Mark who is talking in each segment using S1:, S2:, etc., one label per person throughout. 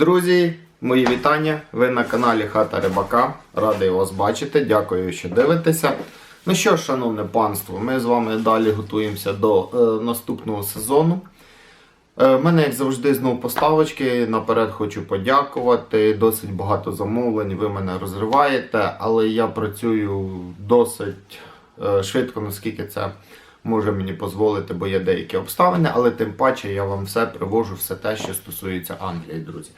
S1: Друзі, мої вітання. Ви на каналі Хата Рибака. Радий вас бачити. Дякую, що дивитеся. Ну що шановне панство, ми з вами далі готуємося до е, наступного сезону. Е, в мене, як завжди, знов поставочки. Наперед хочу подякувати. Досить багато замовлень, ви мене розриваєте, але я працюю досить е, швидко, наскільки це може мені дозволити, бо є деякі обставини, але тим паче я вам все привожу, все те, що стосується Англії, друзі.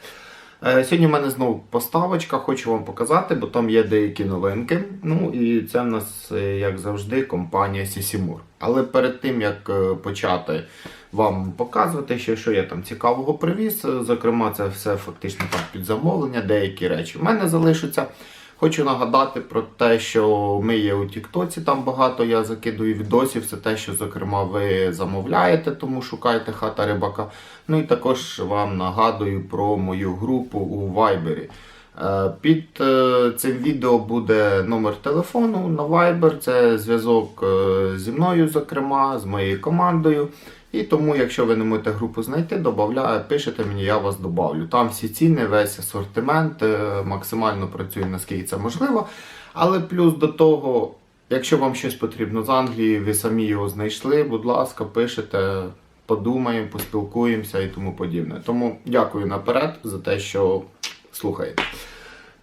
S1: Е, Сьогодні в мене знову поставочка, хочу вам показати, бо там є деякі новинки. Ну і це в нас, е, як завжди, компанія Сісімур. Але перед тим як е, почати вам показувати, що, що я там цікавого привіз, зокрема, це все фактично так під замовлення, деякі речі в мене залишаться. Хочу нагадати про те, що ми є у Тіктоці, там багато я закидую відосів. Це те, що, зокрема, ви замовляєте, тому шукайте хата рибака. Ну і також вам нагадую про мою групу у Вайбері. Е, Під е, цим відео буде номер телефону на Viber, це зв'язок е, зі мною, зокрема, з моєю командою. І тому, якщо ви не можете групу знайти, додавляю, пишете мені, я вас добавлю. Там всі ціни, весь асортимент, е, максимально працює, наскільки це можливо. Але плюс до того, якщо вам щось потрібно з Англії, ви самі його знайшли, будь ласка, пишете, подумаємо, поспілкуємося і тому подібне. Тому дякую наперед за те, що слухаєте.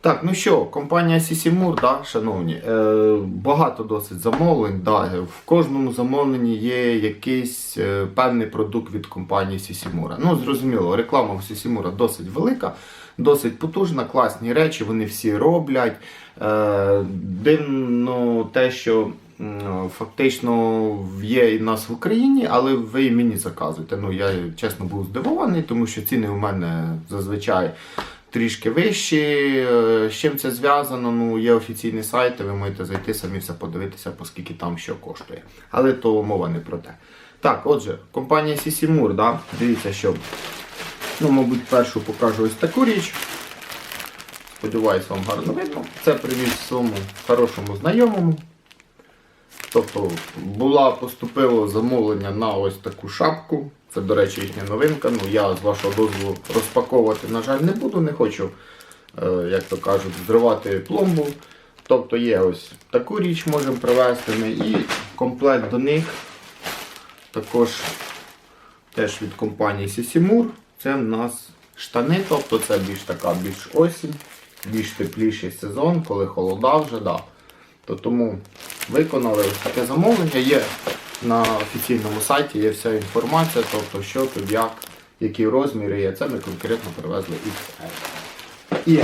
S1: Так, ну що, компанія Сісімур, да, шановні, е, багато досить замовлень. Да, в кожному замовленні є якийсь е, певний продукт від компанії Сісімура. Ну, зрозуміло, реклама в Сісімура досить велика, досить потужна, класні речі, вони всі роблять. Е, дивно те, що м, фактично є і нас в Україні, але ви і мені заказуєте. Ну, я чесно був здивований, тому що ціни у мене зазвичай трішки вищі. Е, З чим це зв'язано? Ну, є офіційні сайти, ви можете зайти самі все подивитися, оскільки там що коштує. Але то мова не про те. Так, отже, компанія Сісімур, да? дивіться, що. Ну, мабуть, першу покажу ось таку річ. Сподіваюсь, вам гарно видно. Це привіз своєму хорошому знайомому. Тобто була поступило замовлення на ось таку шапку. Це, до речі, їхня новинка. Ну, я з вашого дозволу розпаковувати, на жаль, не буду, не хочу, е, як то кажуть, зривати пломбу. Тобто є ось таку річ можемо привезти ми і комплект до них. Також теж від компанії Сісімур. Це в нас штани, тобто це більш така більш осінь, більш тепліший сезон, коли холода вже. Да. То тому виконали ось таке замовлення. Є на офіційному сайті є вся інформація, тобто що тут, як, які розміри є. Це ми конкретно привезли XL. І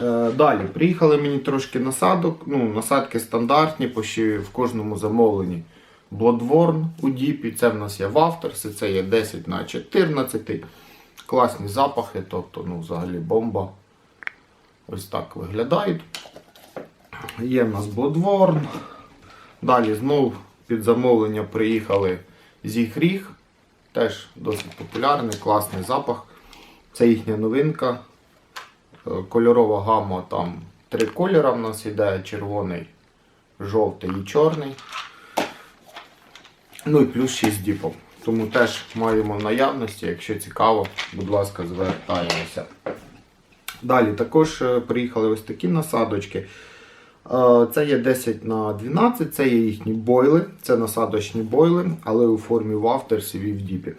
S1: е, далі приїхали мені трошки насадок. Ну, насадки стандартні, почти в кожному замовленні. Bloodworn у Діпі, це в нас є в авторсі, це є 10 на 14. Класні запахи, тобто ну, взагалі бомба. Ось так виглядають. Є в нас Bloodworn. Далі знову під замовлення приїхали Зігріг. Теж досить популярний, класний запах. Це їхня новинка. Е, Кольорова гама там три кольори в нас іде: червоний, жовтий і чорний. Ну і плюс 6 діпов. Тому теж маємо в наявності. Якщо цікаво, будь ласка, звертаємося. Далі також е, приїхали ось такі насадочки. Е, Це є 10 на 12, це є їхні бойли, це насадочні бойли, але у формі вафтерсів і в діпі.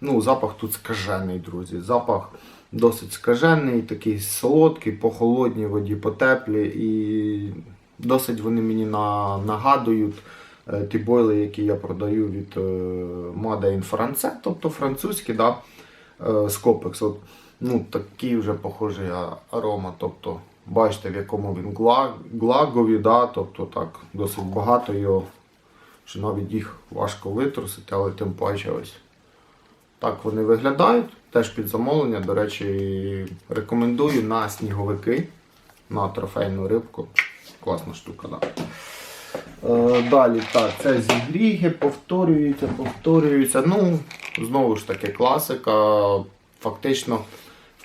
S1: Ну, Запах тут скажений, друзі. Запах досить скажений, такий солодкий, по холодній воді, по теплій. І досить вони мені на, нагадують е, ті бойли, які я продаю від е, Made in France, тобто французькі, да, з Copex. От, ну, такий вже похожий а- арома. Тобто, бачите, в якому він гла- глагові, да, тобто так, досить багато його, що навіть їх важко витрусити, але тим паче ось. Так вони виглядають. Теж під замовлення. До речі, рекомендую на сніговики, на трофейну рибку. Класна штука, да. Е, Далі, так, це зігріги, повторюються, повторюються. Ну, знову ж таки, класика. Фактично,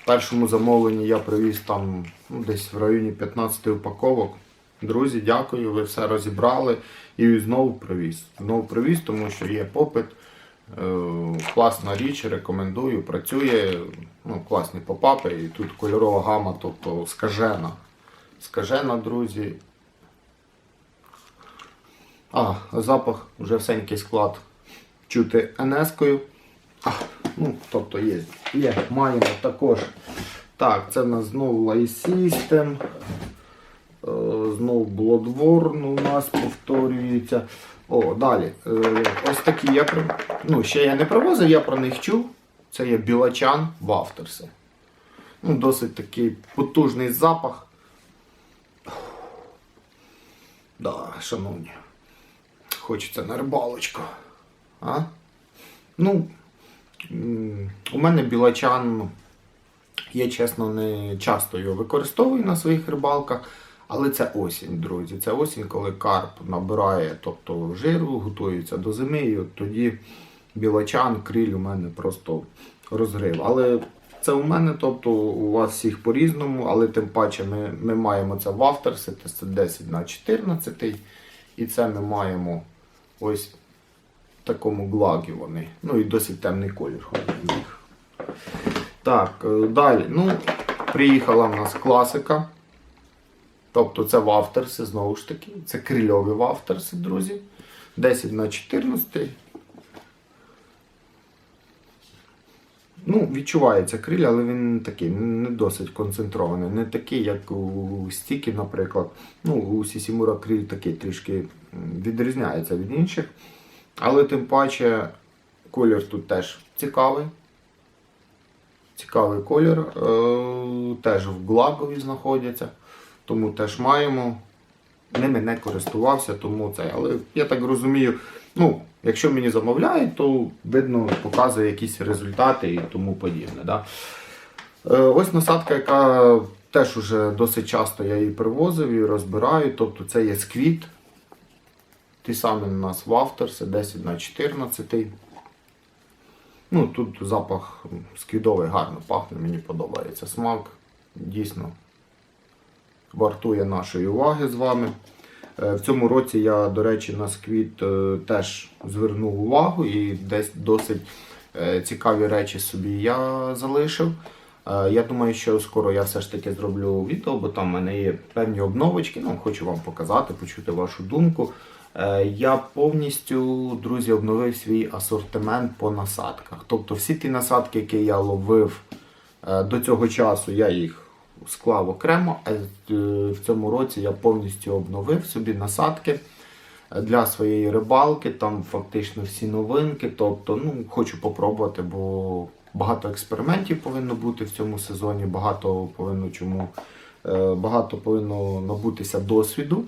S1: першому замовленні я привіз там ну, десь в районі 15 упаковок. Друзі, дякую, ви все розібрали і знову привіз. Знову привіз, тому що є попит. Е, класна річ, рекомендую, працює. Ну, класні попапи. І тут кольорова гама, тобто скажена. Скажена, друзі. А, запах вже всенький склад чути НС-кою. Ну, тобто є, є, маємо також. Так, це в нас знову System. Е, Знову Bloodborne у нас повторюється. О, далі. Е, Ось такі я ну, ще я не привозив, я про них чув. Це є білачан Вафтерси. Ну, досить такий потужний запах. Да, шановні. Хочеться на рибалочку. А? Ну, у мене білачан, я чесно не часто його використовую на своїх рибалках, але це осінь, друзі. Це осінь, коли карп набирає тобто, жиру, готується до зими, і от тоді білачан, криль у мене просто розрив. Але це у мене, тобто у вас всіх по-різному, але тим паче ми, ми маємо це в авторсі, це 10 на 14. І це ми маємо ось такому глагі вони. Ну і досить темний колір. Так, е, далі. Ну, приїхала в нас класика. Тобто це вафтерси, знову ж таки. Це крильові вафтерси, друзі. 10 на 14. Ну, відчувається криль, але він такий не досить концентрований. Не такий, як у стікі, наприклад. Ну, у Сісімура криль такий трішки відрізняється від інших. Але тим паче колір тут теж цікавий. Цікавий колір. Е, теж в глагові знаходяться. Тому теж маємо. Ними не користувався, тому це. Але я так розумію, ну, якщо мені замовляють, то видно, показує якісь результати і тому подібне. Да? Е, ось насадка, яка теж уже досить часто я її привозив і розбираю. Тобто це є сквіт. Ті самі у нас в авторсі 10 на 14. Ну, тут запах сквідовий гарно пахне, мені подобається смак. Дійсно вартує нашої уваги з вами. Е, В цьому році я, до речі, на сквіт е, теж звернув увагу і десь досить е, цікаві речі собі я залишив. Я думаю, що скоро я все ж таки зроблю відео, бо там в мене є певні обновочки. Ну, хочу вам показати, почути вашу думку. Е, Я повністю, друзі, обновив свій асортимент по насадках. Тобто всі ті насадки, які я ловив е, до цього часу, я їх склав окремо, а е, в цьому році я повністю обновив собі насадки для своєї рибалки. Там фактично всі новинки. Тобто, ну, хочу попробувати, бо багато експериментів повинно бути в цьому сезоні, багато повинно чому. Багато повинно набутися досвіду,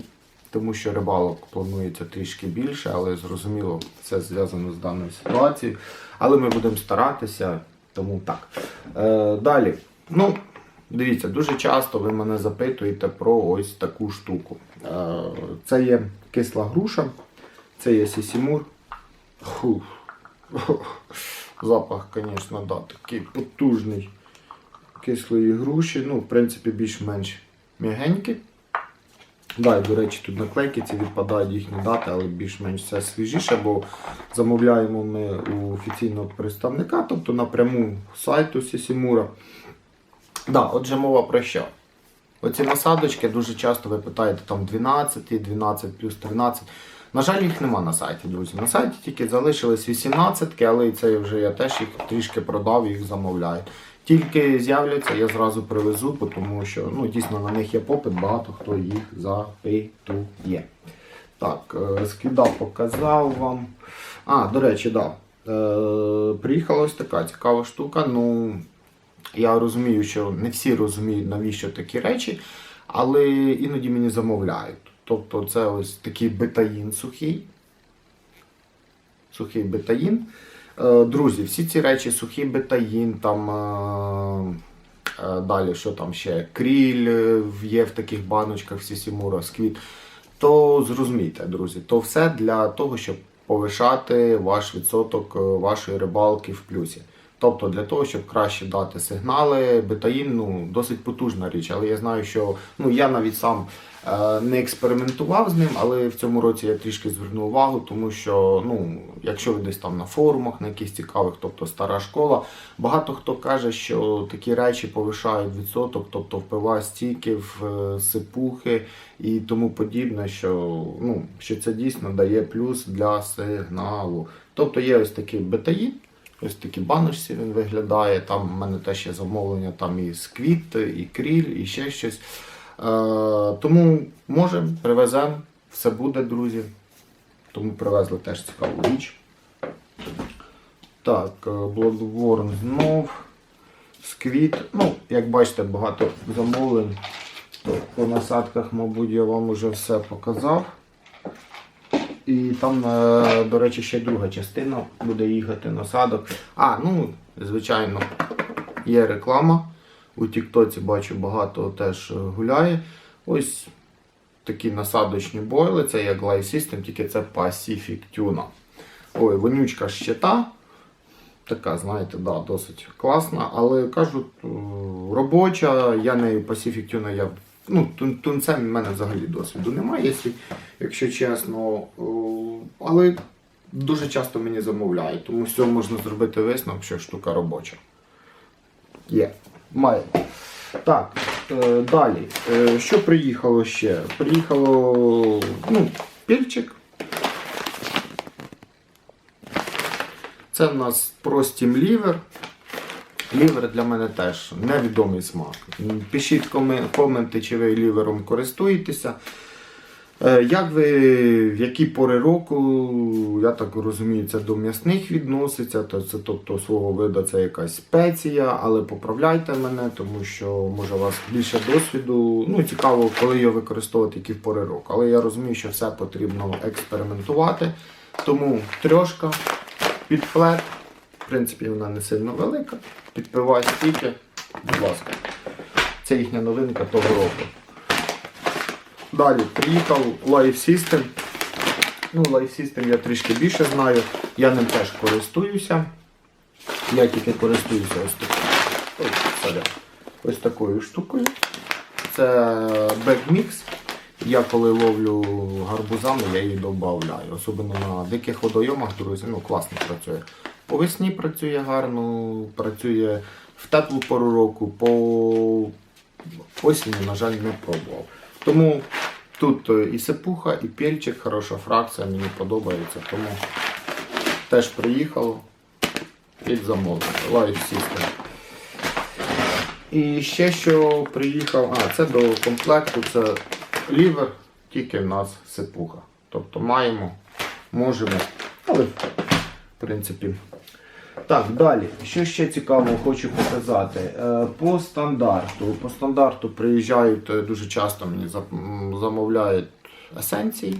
S1: тому що рибалок планується трішки більше, але зрозуміло, це зв'язано з даною ситуацією. Але ми будемо старатися, тому так. Е, далі. Ну, Дивіться, дуже часто ви мене запитуєте про ось таку штуку. Е, Це є кисла груша, це є сісімур. Фух. Запах, звісно, да, такий потужний кислої груші. Ну, в принципі, більш-менш м'ягенький. Да, і, до речі, тут наклейки ці відпадають їхні дати, але більш-менш це свіжіше, бо замовляємо ми у офіційного представника, тобто напряму сайту Сісімура. Да, отже, мова про що? Оці насадочки дуже часто ви питаєте там 12, 12 плюс 13. На жаль, їх нема на сайті, друзі. На сайті тільки залишились 18, але і це вже я теж їх трішки продав їх замовляю. Тільки з'являться, я зразу привезу, тому що ну, дійсно на них є попит, багато хто їх запитує. Так, е, скида показав вам. А, до речі, да. Е, приїхала ось така цікава штука. Ну, я розумію, що не всі розуміють, навіщо такі речі, але іноді мені замовляють. Тобто це ось такий бетаїн сухий. Сухий бетаїн. Е, Друзі, всі ці речі, сухий бетаїн, там е, е, далі, що там ще, кріль є в таких баночках, всі сімура, сквіт. То зрозумійте, друзі, то все для того, щоб повишати ваш відсоток вашої рибалки в плюсі. Тобто для того, щоб краще дати сигнали, бетаїн ну, досить потужна річ, але я знаю, що ну, я навіть сам е, не експериментував з ним, але в цьому році я трішки звернув увагу, тому що ну, якщо ви десь там на форумах, на якихось цікавих, тобто стара школа, багато хто каже, що такі речі повишають відсоток, тобто впливає стійків, е, сипухи і тому подібне, що, ну, що це дійсно дає плюс для сигналу. Тобто є ось такий бетаїн. Ось такі баночці він виглядає. Там в мене теж є замовлення там і сквіт, і кріль, і ще щось. Е, тому можемо, привеземо, все буде, друзі. Тому привезли теж цікаву річ. Так, е, Bloodborne знов. Сквіт. Ну, як бачите, багато замовлень. То По насадках, мабуть, я вам уже все показав. І там, е, до речі, ще друга частина буде їхати насадок. А, ну, звичайно, є реклама. У Тіктоці бачу багато теж е, гуляє. Ось такі насадочні бойли. Це як Live System, тільки це Pacific Tuna. Ой, вонючка щита. Така, знаєте, да, досить класна, але кажуть, е, робоча, я нею Pacific Tuna, я ну, тун- тунцем в мене взагалі досвіду немає, якщо, якщо чесно. Але дуже часто мені замовляють, тому з цього можна зробити висновок, що штука робоча. Є, має. Так, е, далі. Е, що приїхало ще? Приїхало ну, пільчик. Це в нас простім лівер. Лівер для мене теж невідомий смак. Пишіть коменти, чи ви лівером користуєтеся. Е, Як ви, в які пори року, я так розумію, це до м'ясних відноситься, то це тобто свого виду це якась спеція, але поправляйте мене, тому що може у вас більше досвіду. Ну, цікаво, коли його використовувати, які в пори року. Але я розумію, що все потрібно експериментувати. Тому трьошка під флет. В принципі, вона не сильно велика. Підпивай стільки, будь ласка. Це їхня новинка того року. Далі приїхав Life System. Ну, Life System я трішки більше знаю. Я ним теж користуюся. Я тільки користуюся ось такою. Сорян. Ось такою штукою. Це Backmix. Я коли ловлю гарбузами, я її додаю. Особливо на диких водойомах, друзі, ну класно працює. По весні працює гарно, працює в теплу пору року, по осінню, на жаль, не пробував. Тому тут е, і сипуха, і пельчик, хороша фракція, мені подобається. Тому теж приїхало під замовлення. Life System. І ще що приїхав, а це до комплекту, це лівер, тільки в нас сипуха. Тобто маємо, можемо, але в принципі. Так, далі. Що ще цікавого хочу показати? Е, По стандарту. По стандарту приїжджають е, дуже часто мені замовляють есенції.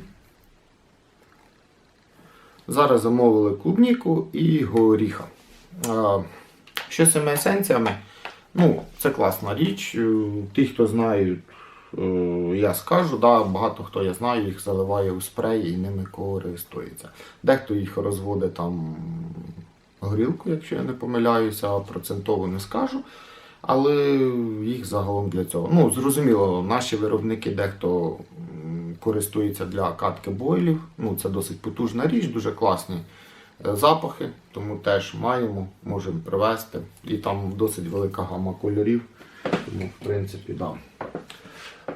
S1: Зараз замовили клубніку і горіха. Е, Що з цими есенціями? Ну, це класна річ. Ті, хто знають, я скажу, да, багато хто я знаю, їх заливає у спреї і ними користується. Дехто їх розводить там горілку, якщо я не помиляюся, процентово не скажу. Але їх загалом для цього. Ну, зрозуміло, наші виробники дехто м, користується для катки бойлів. Ну, це досить потужна річ, дуже класні е, запахи, тому теж маємо, можемо привезти. І там досить велика гама кольорів. Тому, в принципі, да.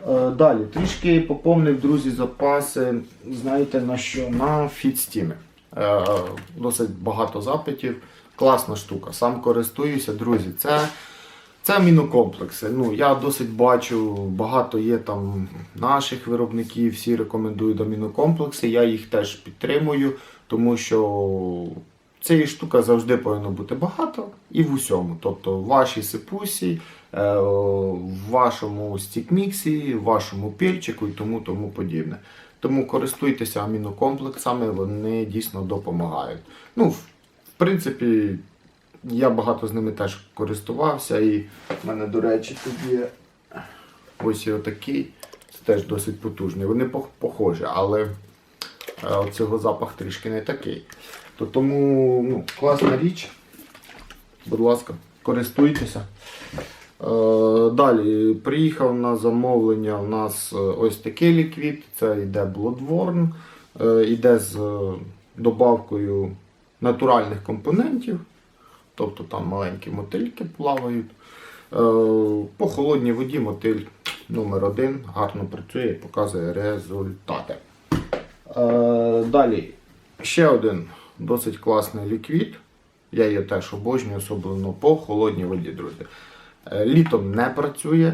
S1: Е, Далі, трішки поповнив, друзі, запаси. Знаєте на що? На фідстіми. Е, Досить багато запитів. Класна штука. Сам користуюся, друзі. Це, це амінокомплекси. Ну, я досить бачу, багато є там наших виробників, всі рекомендують амінокомплекси. Я їх теж підтримую, тому що цієї штука завжди повинно бути багато і в усьому. Тобто в вашій сипусі, е, в вашому стікміксі, в вашому пільчику і тому тому подібне. Тому користуйтеся амінокомплексами, вони дійсно допомагають. Ну, в принципі, я багато з ними теж користувався, і в мене, до речі, тут є ось отакий. Це теж досить потужний. Вони похожі, але е, цього запах трішки не такий. То тому ну, класна річ. Будь ласка, користуйтеся. Е, Далі приїхав на замовлення у нас е, ось такий ліквід. Це йде Bloodworn, е, йде з добавкою натуральних компонентів. Тобто там маленькі мотильки плавають. По холодній воді мотиль номер один гарно працює і показує результати. Далі ще один досить класний ліквід. Я її теж обожнюю, особливо по холодній воді, друзі. Е, Літом не працює.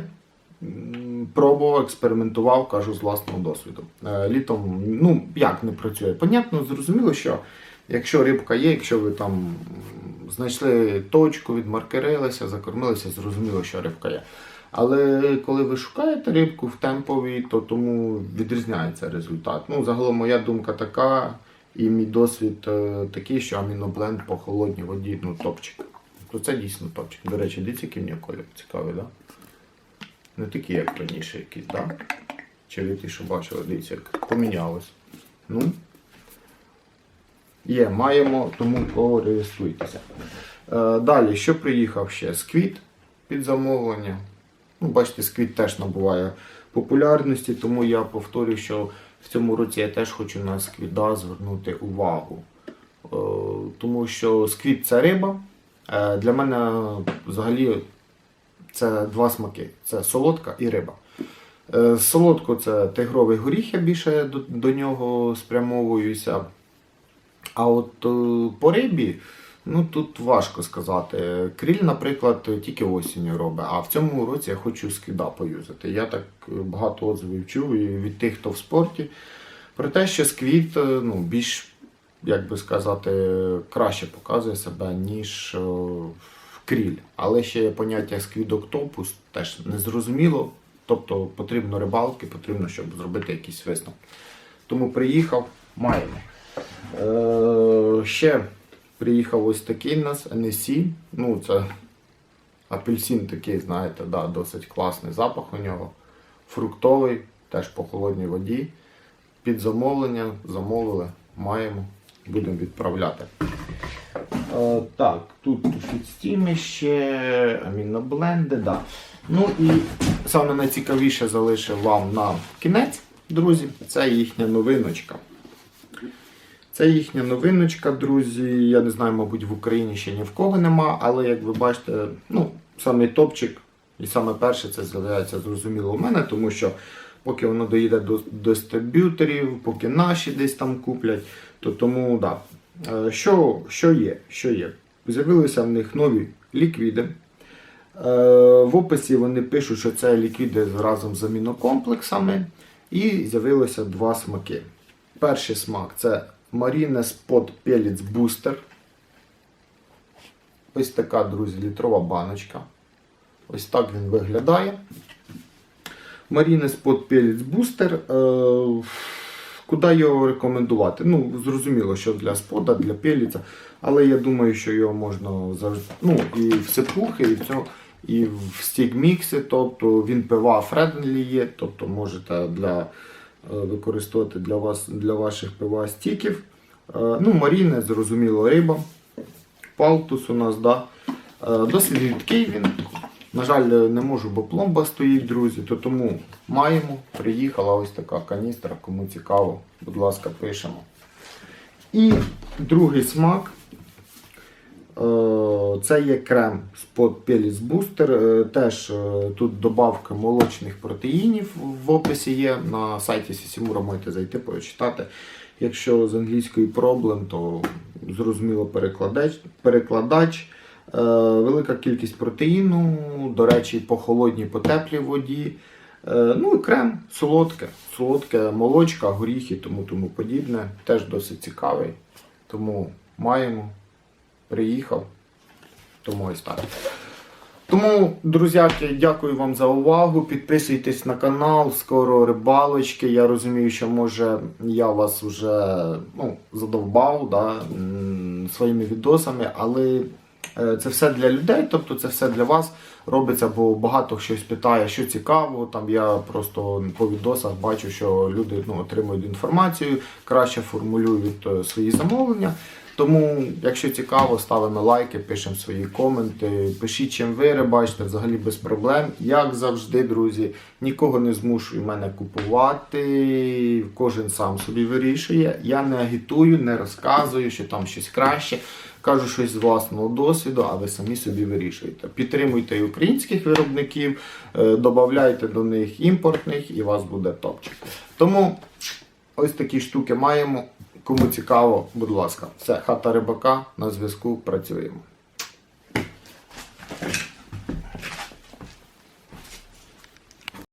S1: Пробував, експериментував, кажу з власного досвіду. Е, Літом, ну як не працює? Понятно, зрозуміло, що якщо рибка є, якщо ви там знайшли точку, відмаркерилися, закормилися, зрозуміло, що рибка є. Але коли ви шукаєте рибку в темповій, то тому відрізняється результат. Ну, загалом моя думка така, і мій досвід е, такий, що амінобленд по холодній воді ну, топчик. То це дійсно топчик. До речі, дивіться, який мені колір цікавий, да? Не такі, як раніше якісь, так? Чи ви ті, що бачили, дивіться, як помінялось. Ну. Є, маємо, тому користуйтеся. Е, далі, що приїхав ще? Сквіт під замовлення. Ну, бачите, сквіт теж набуває популярності, тому я повторю, що в цьому році я теж хочу на сквіда звернути увагу. Е, тому що сквіт це риба. Е, для мене взагалі це два смаки: це солодка і риба. Е, Солодко це тигровий горіх, я більше до, до нього спрямовуюся. А от е, по рибі, ну тут важко сказати. Кріль, наприклад, тільки осінню робить, а в цьому році я хочу скида поюзати. Я так багато отзивів чув від тих, хто в спорті, про те, що сквіт ну, більш, як би сказати, краще показує себе, ніж е, кріль. Але ще є поняття сквідоктопус, теж незрозуміло. Тобто потрібно рибалки, потрібно, щоб зробити якісь висновки. Тому приїхав, маємо. Е, ще приїхав ось такий у нас NSC. Ну, це апельсин такий, знаєте, да, досить класний запах у нього. Фруктовий, теж по холодній воді. Під замовлення замовили, маємо, будемо відправляти. Е, так, тут фідстіми ще, амінобленди, да. Ну і саме найцікавіше залишив вам на кінець, друзі, це їхня новиночка. Це їхня новиночка, друзі. Я не знаю, мабуть, в Україні ще ні в кого нема, але як ви бачите, ну, саме топчик і саме перше це з'являється зрозуміло у мене, тому що поки воно доїде до дистриб'юторів, поки наші десь там куплять, то тому да. Е, Що, що є? Що є? З'явилися в них нові ліквіди. Е, В описі вони пишуть, що це ліквіди разом з амінокомплексами. І з'явилося два смаки. Перший смак це Marine Spot Pellets Booster. Ось така, друзі, літрова баночка. Ось так він виглядає. Marine Spot Pellets Booster. Куди його рекомендувати? Ну, зрозуміло, що для спода, для пеліця, але я думаю, що його можна. Ну, і в сипухи, і в цього, і в стігмікси, тобто він пива френдлі є, тобто можете для, е, використовувати для, вас, для ваших пива стіків. Е, Ну, маріне, зрозуміло, риба. Палтус у нас, да. Е, Досить рідкий він. На жаль, не можу, бо пломба стоїть, друзі, то тому маємо. Приїхала ось така каністра, кому цікаво, будь ласка, пишемо. І другий смак. е, Це є крем Pelis Booster. Е, Теж е, тут добавка молочних протеїнів в описі є. На сайті Сісімура можете зайти, почитати. Якщо з англійської проблем, то зрозуміло перекладач. перекладач. Е, Велика кількість протеїну, до речі, по холодній, по теплій воді. Е, Ну і крем солодке, солодке, молочка, горіхи, тому тому подібне. Теж досить цікавий. Тому маємо, приїхав. Тому ось так. Тому, друзяки, дякую вам за увагу. Підписуйтесь на канал, скоро рибалочки. Я розумію, що може я вас вже ну, задовбав да, своїми відосами, але це все для людей, тобто це все для вас робиться, бо багато щось питає, що цікаво. Там я просто по відосах бачу, що люди ну, отримують інформацію, краще формулюють е, свої замовлення. Тому, якщо цікаво, ставимо лайки, пишемо свої коменти, пишіть, чим ви рибачите, взагалі без проблем. Як завжди, друзі, нікого не змушую мене купувати. Кожен сам собі вирішує. Я не агітую, не розказую, що там щось краще. Кажу щось з власного досвіду, а ви самі собі вирішуєте. Підтримуйте і українських виробників, е, додавайте до них імпортних і вас буде топчик. Тому ось такі штуки маємо. Кому цікаво, будь ласка, це хата рибака на зв'язку. Працюємо.